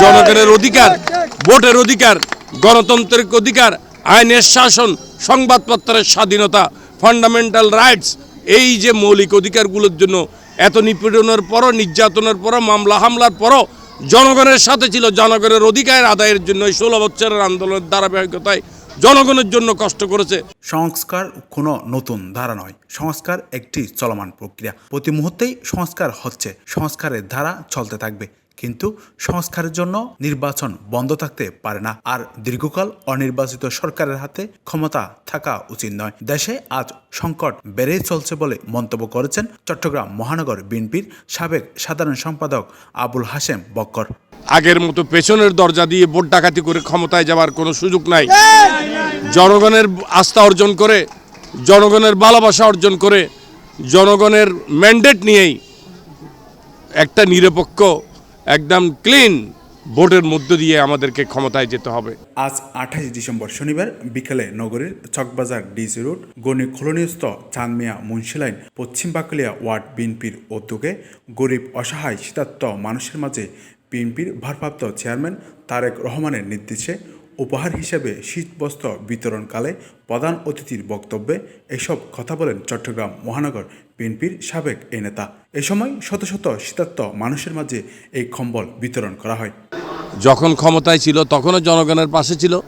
জনগণের অধিকার, ভোটের অধিকার, গণতান্ত্রিক অধিকার, আইনের শাসন, সংবাদপত্রের স্বাধীনতা ফান্ডামেন্টাল রাইটস এই যে মৌলিক অধিকারগুলোর জন্য এত নিপীড়নের পরও, নির্যাতনের পরও, মামলা হামলার পরও জনগণের সাথে ছিল। জনগণের অধিকার আদায়ের জন্য এই ষোলো বছরের আন্দোলনের ধারাবাহিকতায় জনগণের জন্য কষ্ট করেছে। সংস্কার কোনো নতুন ধারা নয়। সংস্কার একটি চলমান প্রক্রিয়া। প্রতি মুহূর্তেই সংস্কার হচ্ছে। সংস্কারের ধারা চলতে থাকবে। কিন্তু সংস্কারের জন্য নির্বাচন বন্ধ থাকতে পারে না। আর দীর্ঘকাল অনির্বাচিত সরকারের হাতে ক্ষমতা থাকা উচিত নয়। দেশে আজ সংকট বেড়েই চলছে বলে মন্তব্য করেছেন চট্টগ্রাম মহানগর বিএনপির সাবেক সাধারণ সম্পাদক আবুল হাসেম বক্কর। আগের মতো পেছনের দরজা দিয়ে ভোট ডাকাতি করে ক্ষমতায় যাওয়ার কোনো সুযোগ নাই। জনগণের আস্থা অর্জন করে, জনগণের ভালোবাসা অর্জন করে, জনগণের ম্যান্ডেট নিয়েই একটা নিরপেক্ষ একদম ক্লিন ভোটের মধ্য দিয়ে আমাদেরকে ক্ষমতায় যেতে হবে। আজ আঠাশ ডিসেম্বর শনিবার বিকেলে নগরীর চকবাজার ডিসি রোড গণি কলোনিস্থ চাঁদমিয়া মুন্সিলাইন পশ্চিম বাকলিয়া ওয়ার্ড বিএনপির উদ্যোগে গরিব অসহায় শীতার্ত মানুষের মাঝে বিএনপির ভারপ্রাপ্ত চেয়ারম্যান তারেক রহমানের নির্দেশে উপহার হিসেবে শীতবস্ত্র বিতরণকালে প্রধান অতিথির বক্তব্যে এসব কথা বলেন চট্টগ্রাম মহানগর বিএনপির সাবেক এ নেতা। এ সময় শত শত শীতার্ত মানুষের মাঝে এই কম্বল বিতরণ করা হয়। যখন ক্ষমতায় ছিল তখনও জনগণের পাশে ছিল।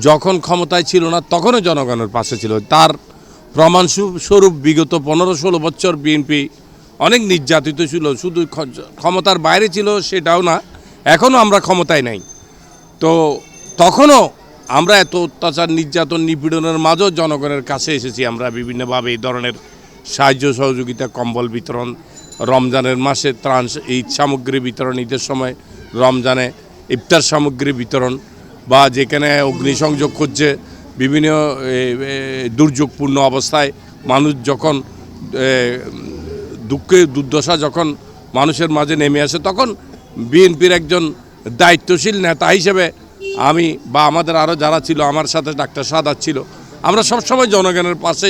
যখন ক্ষমতায় ছিল না তখনও জনগণের পাশে ছিল। তার প্রমাণ স্বরূপ- স্বরূপ বিগত পনেরো ষোলো বছর বিএনপি অনেক নির্যাতিত ছিল। শুধু ক্ষমতার বাইরে ছিল সেটাও না, এখনও আমরা ক্ষমতায় নাই। তো তখনও আমরা এত অত্যাচার, নির্যাতন, নিপীড়নের মাঝেও জনগণের কাছে এসেছি। আমরা বিভিন্নভাবে এই ধরনের সাহায্য সহযোগিতা, কম্বল বিতরণ, রমজানের মাসে ত্রাণ ঈদ সামগ্রী বিতরণ, ঈদের সময় রমজানে ইফতার সামগ্রী বিতরণ বা যেখানে অগ্নিসংযোগ করছে, বিভিন্ন দুর্যোগপূর্ণ অবস্থায় মানুষ যখন দুঃখে দুর্দশা যখন মানুষের মাঝে নেমে আসে, তখন বিএনপির একজন দায়িত্বশীল নেতা হিসেবে আমি বা আমাদের আরও যারা ছিল, আমার সাথে ডাক্তার সাদাত ছিল, আমরা সবসময় জনগণের পাশে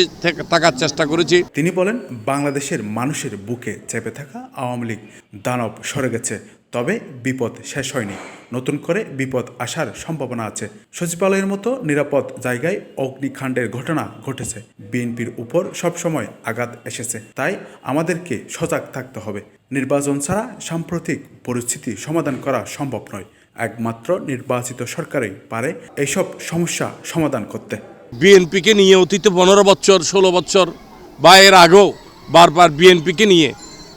থাকার চেষ্টা করেছি। তিনি বলেন, বাংলাদেশের মানুষের বুকে চেপে থাকা আওয়ামী লীগ দানব সরে গেছে, তবে বিপদ শেষ হয়নি। নতুন করে বিপদ আসার সম্ভাবনা আছে। সচিবালয়ের মতো নিরাপদ জায়গায় অগ্নিকাণ্ডের ঘটনা ঘটেছে। বিএনপির উপর সবসময় আঘাত এসেছে, তাই আমাদেরকে সজাগ থাকতে হবে। নির্বাচন ছাড়া সাম্প্রতিক পরিস্থিতি সমাধান করা সম্ভব নয়। একমাত্র নির্বাচিত সরকারই পারে এইসব সমস্যা সমাধান করতে। বিএনপিকে নিয়ে অতীতে পনেরো বছর, ষোলো বছর বা এর আগেও বারবার বিএনপিকে নিয়ে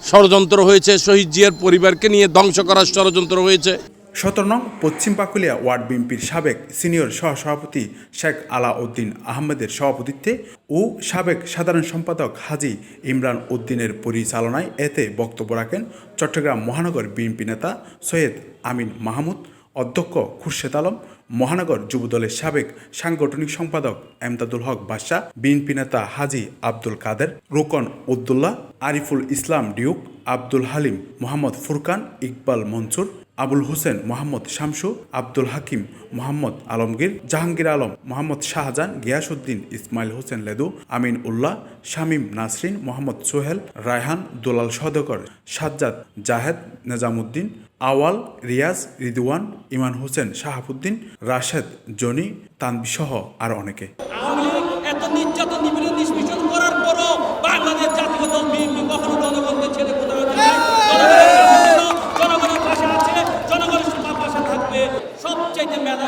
ষড়যন্ত্র হয়েছে, শহীদ জিয়ার পরিবারকে নিয়ে ধ্বংস করার ষড়যন্ত্র হয়েছে। সতেরো নং পশ্চিম পাকুলিয়া ওয়ার্ড বিএনপির সাবেক সিনিয়র সহসভাপতি শেখ আলাউদ্দিন আহমেদের সভাপতিত্বে ও সাবেক সাধারণ সম্পাদক হাজি ইমরান উদ্দিনের পরিচালনায় এতে বক্তব্য রাখেন চট্টগ্রাম মহানগর বিএনপি নেতা সৈয়দ আমিন মাহমুদ, অধ্যক্ষ খুরশেদ আলম, মহানগর যুবদলের সাবেক সাংগঠনিক সম্পাদক এমদাদুল হক বাদশাহ, বিএনপি নেতা হাজি আব্দুল কাদের, রোকন উদ্দুল্লাহ আরিফুল ইসলাম ডিউক, আব্দুল হালিম মোহাম্মদ ফুরকান, ইকবাল মনসুর আবুল হোসেন মোহাম্মদ শামসু, আব্দুল হাকিম মোহাম্মদ আলমগীর, জাহাঙ্গীর আলম মোহাম্মদ শাহজাহান গিয়াসুদ্দিন ইসমাইল হোসেন লেদু, আমিন উল্লাহ, শামীম নাসরিন মোহাম্মদ সোহেল, রায়হান দুলাল সদকর সাজ্জাদ জাহেদ নিজামুদ্দিন, আওয়াল রিয়াজ রিদুয়ান ইমান হোসেন শাহাবুদ্দিন, রাশেদ জনি তানবিসহ আর অনেকে আওয়ামী লীগ এত নির্যাতন নিপীড়ন নিষ্পেষণ করার পরও বাংলাদেশ জাতীয় দল বিএনপি কখনো জনগণকে ছেড়ে কোথাও যায় নাই। জনগণের পাশে ছিল, জনগণের পাশে আছে জনগণের সবার পাশে থাকবে সবচাইতে মেধাবী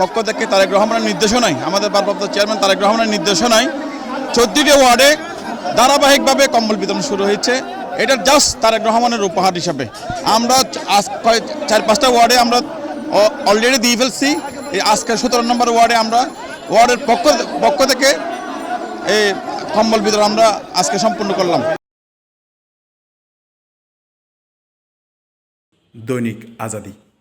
পক্ষ থেকে তারেক রহমানের নির্দেশনায় আমাদের ভারপ্রাপ্ত চেয়ারম্যান তারেক রহমানের নির্দেশনায় চোদ্দটি ওয়ার্ডে ধারাবাহিকভাবে কম্বল বিতরণ শুরু হয়েছে। এটা জাস্ট তারেক রহমানের উপহার হিসাবে। আমরা আজ কয়েক, চার, পাঁচটা ওয়ার্ডে আমরা অলরেডি দিয়ে ফেলছি। এই আজকের সতেরো নম্বর ওয়ার্ডে আমরা ওয়ার্ডের পক্ষ পক্ষ থেকে এই কম্বল বিতরণ আমরা আজকে সম্পূর্ণ করলাম। দৈনিক আজাদি।